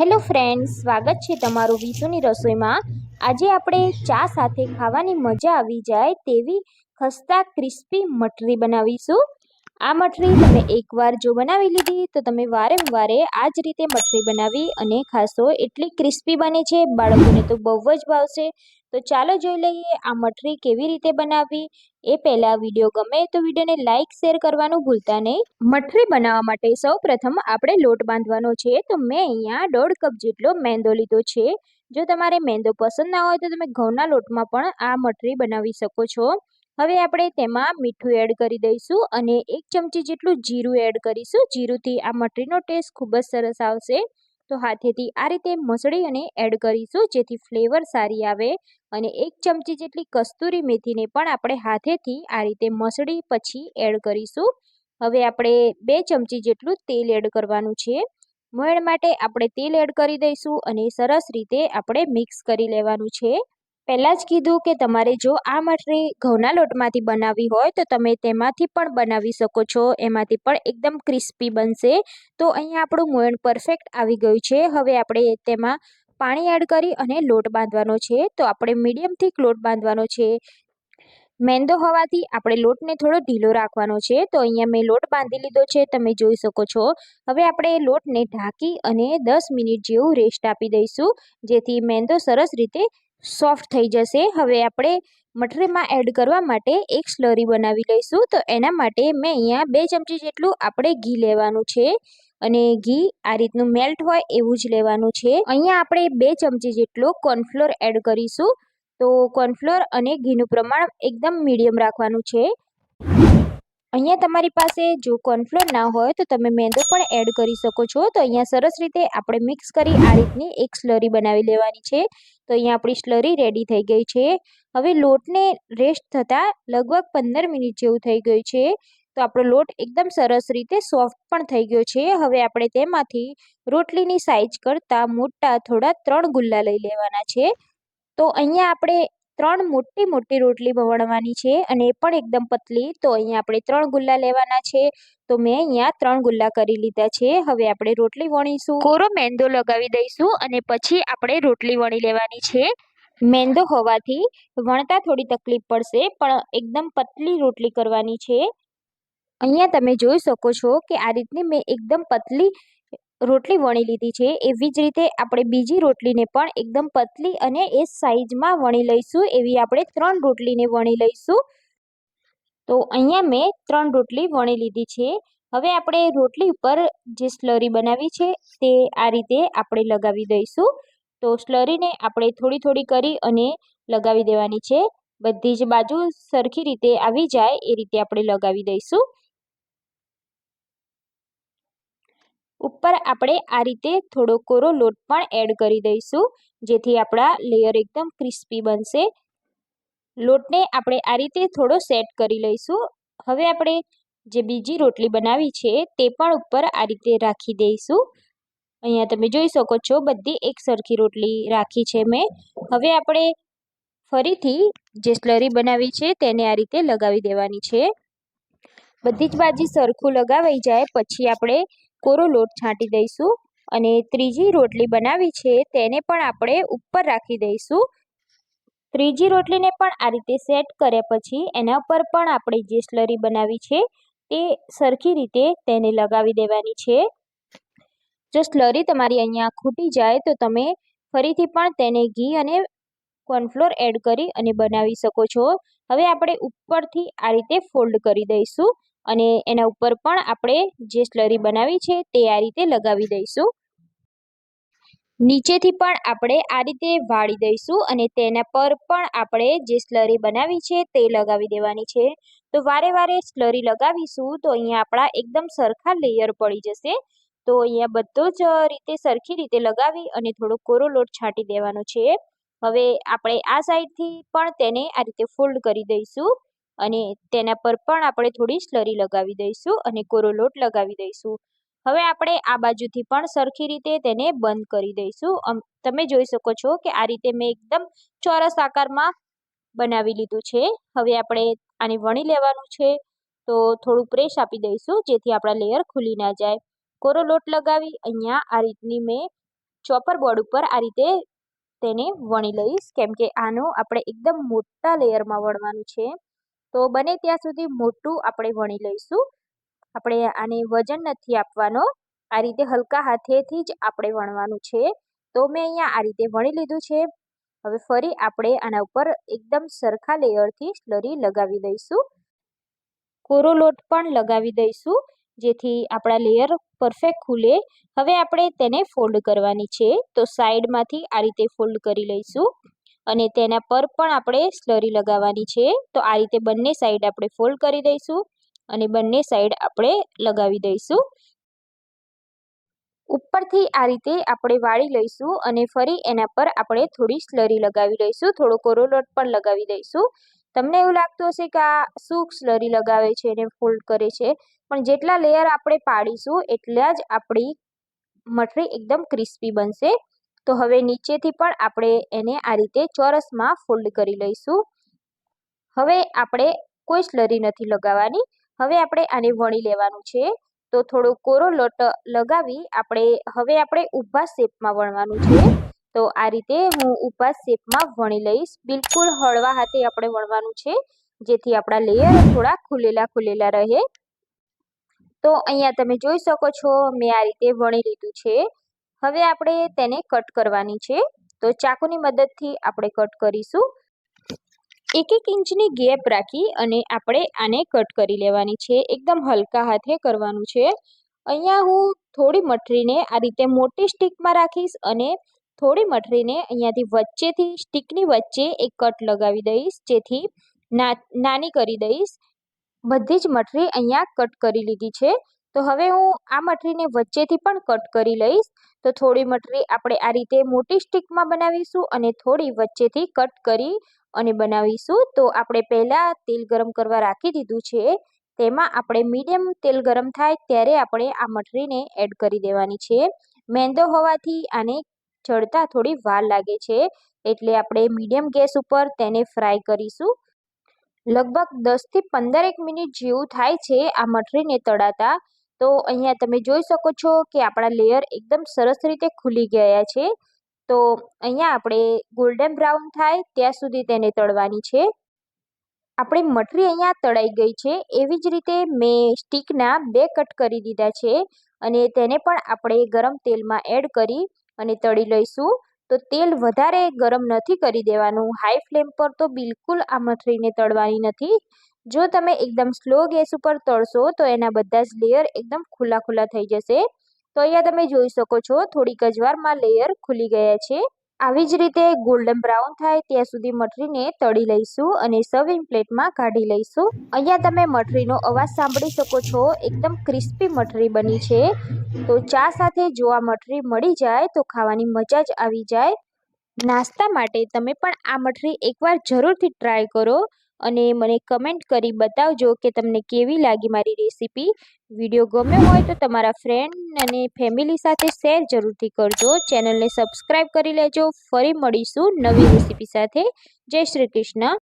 Hello friends, સ્વાગત છે તમારું વિશુની રસોઈમાં. આજે આપણે ચા સાથે ખાવાની મજા આવી જાય તેવી ખસ્તા ક્રિસ્પી મઠરી બનાવીશું. આ મઠરી તમે એકવાર જો બનાવી લીધી, તો તમે વારંવારે આ જ રીતે મઠરી બનાવી અને ખાશો એટલી ક્રિસ્પી બને છે. બાળકોને તો બહુ જ ભાવશે. તો ચાલો જોઈ લઈએ આ મઠરી કેવી રીતે બનાવવી. એ પહેલાં વીડિયો ગમે તો વિડીયોને લાઇક શેર કરવાનું ભૂલતા નહીં. મઠરી બનાવવા માટે સૌ આપણે લોટ બાંધવાનો છે. તો મેં અહીંયા દોઢ કપ જેટલો મેંદો લીધો છે. જો તમારે મેંદો પસંદ ના હોય તો તમે ઘઉંના લોટમાં પણ આ મઠરી બનાવી શકો છો. હવે આપણે તેમાં મીઠું એડ કરી દઈશું અને એક ચમચી જેટલું જીરું એડ કરીશું. જીરુંથી આ મઠરીનો ટેસ્ટ ખૂબ જ સરસ આવશે. તો હાથેથી આ રીતે મસળી અને એડ કરીશું, જેથી ફ્લેવર સારી આવે અને એક ચમચી જેટલી કસ્તુરી મેથીને પણ આપણે હાથેથી આ રીતે મસળી પછી એડ કરીશું. હવે આપણે બે ચમચી જેટલું તેલ એડ કરવાનું છે. મોયણ માટે આપણે તેલ એડ કરી દઈશું અને સરસ રીતે આપણે મિક્સ કરી લેવાનું છે. પહેલાં જ કીધું કે તમારે જો આ મઠરી ઘઉંના લોટમાંથી બનાવવી હોય તો તમે તેમાંથી પણ બનાવી શકો છો. એમાંથી પણ એકદમ ક્રિસ્પી બનશે. તો અહીંયા આપણું મોયણ પરફેક્ટ આવી ગયું છે. હવે આપણે તેમાં પાણી એડ કરી અને લોટ બાંધવાનો છે. તો આપણે મીડિયમથી લોટ બાંધવાનો છે. મેંદો હોવાથી આપણે લોટને થોડો ઢીલો રાખવાનો છે. તો અહીંયા મેં લોટ બાંધી લીધો છે. તમે જોઈ શકો છો. હવે આપણે લોટને ઢાંકી અને દસ મિનિટ જેવું રેસ્ટ આપી દઈશું. જેથી મેંદો સરસ રીતે સોફ્ટ થઈ જશે. હવે આપણે મઠરીમાં એડ કરવા માટે એક સ્લરી બનાવી લઈશું. તો એના માટે મેં અહીંયા બે ચમચી જેટલું આપણે ઘી લેવાનું છે. અને ઘી આ રીતનું મેલ્ટ હોય એવું જ લેવાનું છે. અહીંયા આપણે બે ચમચી જેટલો કોર્નફ્લોર એડ કરીશું. તો કોર્નફ્લોર અને ઘીનું પ્રમાણ એકદમ મીડિયમ રાખવાનું છે. અહીંયા તમારી પાસે જો કોર્નફ્લોર ના હોય તો તમે મેંદો પણ એડ કરી શકો છો. તો અહીંયા સરસ રીતે આપણે મિક્સ કરી આ રીતની એક સ્લરી બનાવી લેવાની છે. તો અહીંયા આપણી સ્લરી રેડી થઈ ગઈ છે. હવે લોટને રેસ્ટ થતાં લગભગ પંદર મિનિટ જેવું થઈ ગયું છે. તો આપણો લોટ એકદમ સરસ રીતે સોફ્ટ પણ થઈ ગયો છે. હવે આપણે તેમાંથી રોટલીની સાઇઝ કરતાં મોટા થોડા ત્રણ ગુલ્લા લઈ લેવાના છે. તો અહીંયા આપણે ત્રણ મોટી મોટી રોટલી વણવાની છે અને એ પણ એકદમ પતલી. તો અહીંયા આપણે ત્રણ ગુલ્લા લેવાના છે. તો મેં અહીંયા ત્રણ ગુલ્લા કરી લીધા છે. હવે આપણે રોટલી વણીશું. કોરો મેંદો લગાવી દઈશું અને પછી આપણે રોટલી વણી લેવાની છે. મેંદો હોવાથી વણતા થોડી તકલીફ પડશે, પણ એકદમ પતલી રોટલી કરવાની છે. અહીંયા તમે જોઈ શકો છો કે આ રીતની મેં એકદમ પતલી રોટલી વણી લીધી છે. એવી જ રીતે આપણે બીજી રોટલીને પણ એકદમ પતલી અને એ સાઈઝમાં વણી લઈશું. એવી આપણે ત્રણ રોટલીને વણી લઈશું. તો અહીંયા મેં ત્રણ રોટલી વણી લીધી છે. હવે આપણે રોટલી ઉપર જે સ્લરી બનાવી છે તે આ રીતે આપણે લગાવી દઈશું. તો સ્લરીને આપણે થોડી થોડી કરી અને લગાવી દેવાની છે. બધી જ બાજુ સરખી રીતે આવી જાય એ રીતે આપણે લગાવી દઈશું. ઉપર આપણે આ રીતે થોડો કોરો લોટ પણ એડ કરી દઈશું, જેથી આપણા લેયર એકદમ ક્રિસ્પી બનશે. લોટને આપણે આ રીતે થોડો સેટ કરી લઈશું. હવે આપણે જે બીજી રોટલી બનાવી છે તે પણ ઉપર આ રીતે રાખી દઈશું. અહીંયા તમે જોઈ શકો છો બધી એક સરખી રોટલી રાખી છે મેં. હવે આપણે ફરીથી જે સ્લરી બનાવી છે તેને આ રીતે લગાવી દેવાની છે. બધી જ બાજુ સરખું લગાવાઈ જાય, પછી આપણે કોરો લોટ છાંટી દઈશું અને ત્રીજી રોટલી બનાવી છે તેને પણ આપણે ઉપર રાખી દઈશું. ત્રીજી રોટલીને પણ આ રીતે સેટ કર્યા પછી એના પર પણ આપણે જે સ્લરી બનાવી છે તે સરખી રીતે તેને લગાવી દેવાની છે. જો સ્લરી તમારી અહીંયા ખૂટી જાય તો તમે ફરીથી પણ તેને ઘી અને કોર્નફ્લોર એડ કરી અને બનાવી શકો છો. હવે આપણે ઉપરથી આ રીતે ફોલ્ડ કરી દઈશું. અને એના ઉપર પણ આપણે જે સ્લરી બનાવી છે તે આ રીતે લગાવી દઈશું. નીચેથી પણ આપણે આ રીતે વાળી દઈશું અને તેના પર પણ આપણે જે સ્લરી બનાવી છે તે લગાવી દેવાની છે. તો વારે વારે સ્લરી લગાવીશું તો અહીંયા આપણા એકદમ સરખા લેયર પડી જશે. તો અહીંયા બધો જ રીતે સરખી રીતે લગાવી અને થોડો કોરો લોટ છાંટી દેવાનો છે. હવે આપણે આ સાઈડથી પણ તેને આ રીતે ફોલ્ડ કરી દઈશું. અને તેના પર પણ આપણે થોડી સ્લરી લગાવી દઈશું અને કોરો લોટ લગાવી દઈશું. હવે આપણે આ બાજુથી પણ સરખી રીતે તેને બંધ કરી દઈશું. તમે જોઈ શકો છો કે આ રીતે મેં એકદમ ચોરસ આકારમાં બનાવી લીધું છે. હવે આપણે આને વણી લેવાનું છે. તો થોડું પ્રેસ આપી દઈશું જેથી આપણા લેયર ખુલી ના જાય. કોરો લોટ લગાવી, અહીંયા આ રીતની મેં ચોપર બોર્ડ ઉપર આ રીતે તેને વણી લઈશ. કેમ કે આનું આપણે એકદમ મોટા લેયરમાં વણવાનું છે. તો બને ત્યાં સુધી મોટું આપણે વણી લઈશું. આપણે આને વજન નથી આપવાનો. આ રીતે હલકા હાથેથી જ આપણે વણવાનું છે. તો મેં અહીંયા આ રીતે વણી લીધું છે. હવે ફરી આપણે આના ઉપર એકદમ સરખા લેયરથી સ્લરી લગાવી દઈશું. કોરો લોટ પણ લગાવી દઈશું, જેથી આપણા લેયર પરફેક્ટ ખુલે. હવે આપણે તેને ફોલ્ડ કરવાની છે. તો સાઈડમાંથી આ રીતે ફોલ્ડ કરી લઈશું. અને તેના પર પણ આપણે સ્લરી લગાવવાની છે. તો આ રીતે બંને સાઈડ આપણે ફોલ્ડ કરી દઈશું અને બંને સાઈડ આપણે લગાવી દઈશું. ઉપરથી આ રીતે આપણે વાળી લઈશું અને ફરી એના પર આપણે થોડી સ્લરી લગાવી લઈશું થોડો કોરો લોટ પણ લગાવી દઈશું. તમને એવું લાગતું હશે કે આ શું સ્લરી લગાવે છે અને ફોલ્ડ કરે છે. પણ જેટલા લેયર આપણે પાડીશું એટલા જ આપણી મઠરી એકદમ ક્રિસ્પી બનશે. તો હવે નીચેથી પણ આપણે એને આ રીતે ચોરસમાં ફોલ્ડ કરી લઈશું. હવે આપણે કોઈ સ્લરી નથી લગાવવાની. હવે આપણે આને વણી લેવાનું છે. તો થોડો કોરો લોટ લગાવી આપણે હવે આપણે ઊભા શેપમાં વણવાનું છે. તો આ રીતે હું ઊભા શેપમાં વણી લઈશ. બિલકુલ હળવા હાથે આપણે વણવાનું છે. જેથી આપણા લેયર થોડા ખુલેલા ખુલેલા રહે. તો અહીંયા તમે જોઈ શકો છો, મેં આ રીતે વણી લીધું છે. હવે આપણે તેને કટ કરવાની છે. તો ચાકુની મદદથી આપણે કટ કરીશું. એક એક ઇંચની ગેપ રાખી અને આપણે આને કટ કરી લેવાની છે. એકદમ હલકા હાથે કરવાનું છે. અહીંયા હું થોડી મઠરીને આ રીતે મોટી સ્ટીકમાં રાખીશ અને થોડી મઠરીને અહીંયાથી વચ્ચેથી, સ્ટીકની વચ્ચે એક કટ લગાવી દઈશ. જેથી નાની કરી દઈશ. બધી જ મઠરી અહીંયા કટ કરી લીધી છે. તો હવે હું આ મઠરીને વચ્ચેથી પણ કટ કરી લઈશ. તો થોડી મઠરી આપણે આ રીતે મોટી સ્ટીકમાં બનાવીશું અને થોડી વચ્ચેથી કટ કરી અને બનાવીશું. તો આપણે પહેલાં તેલ ગરમ કરવા રાખી દીધું છે. તેમાં આપણે મીડિયમ તેલ ગરમ થાય ત્યારે આપણે આ મઠરીને એડ કરી દેવાની છે. મેંદો હોવાથી આને ચડતા થોડી વાર લાગે છે. એટલે આપણે મીડિયમ ગેસ ઉપર તેને ફ્રાય કરીશું. લગભગ દસથી પંદરેક મિનિટ જેવું થાય છે આ મઠરીને તળાતા. તો અહીંયા તમે જોઈ શકો છો કે આપણા લેયર એકદમ સરસ રીતે ખુલી ગયા છે. તો અહીંયા આપણે ગોલ્ડન બ્રાઉન થાય ત્યાં સુધી તેને તળવાની છે. આપણી મઠરી અહીંયા તળાઈ ગઈ છે. એવી જ રીતે મેં સ્ટીકના બે કટ કરી દીધા છે અને તેને પણ આપણે ગરમ તેલમાં એડ કરી અને તળી લઈશું. તો તેલ વધારે ગરમ નથી કરી દેવાનું. હાઈ ફ્લેમ પર તો બિલકુલ આ મઠરીને તળવાની નથી. જો તમે એકદમ સ્લો ગેસ ઉપર તળશો, તો એના બધા જ લેયર એકદમ ખુલ્લા ખુલ્લા થઈ જશે. તો અહીંયા તમે જોઈ શકો છો, થોડીક જ વારમાં લેયર ખુલી ગયા છે. આવી જ રીતે ગોલ્ડન બ્રાઉન થાય ત્યાં સુધી મઠરીને તળી લઈશું અને સર્વિંગ પ્લેટમાં કાઢી લઈશું. અહીંયા તમે મઠરીનો અવાજ સાંભળી શકો છો, એકદમ ક્રિસ્પી મઠરી બની છે. તો ચા સાથે જો આ મઠરી મળી જાય, તો ખાવાની મજા જ આવી જાય. નાસ્તા માટે તમે પણ આ મઠરી એકવાર જરૂરથી ટ્રાય કરો. અને મને કમેન્ટ કરી બતાવજો કે તમને કેવી લાગી મારી રેસીપી વીડિયો ગમ્યો હોય તો તમારા ફ્રેન્ડ અને ફેમિલી સાથે શેર જરૂરથી કરજો. ચેનલને સબસ્ક્રાઈબ કરી લેજો. ફરી મળીશું નવી રેસીપી સાથે. જય શ્રી કૃષ્ણ.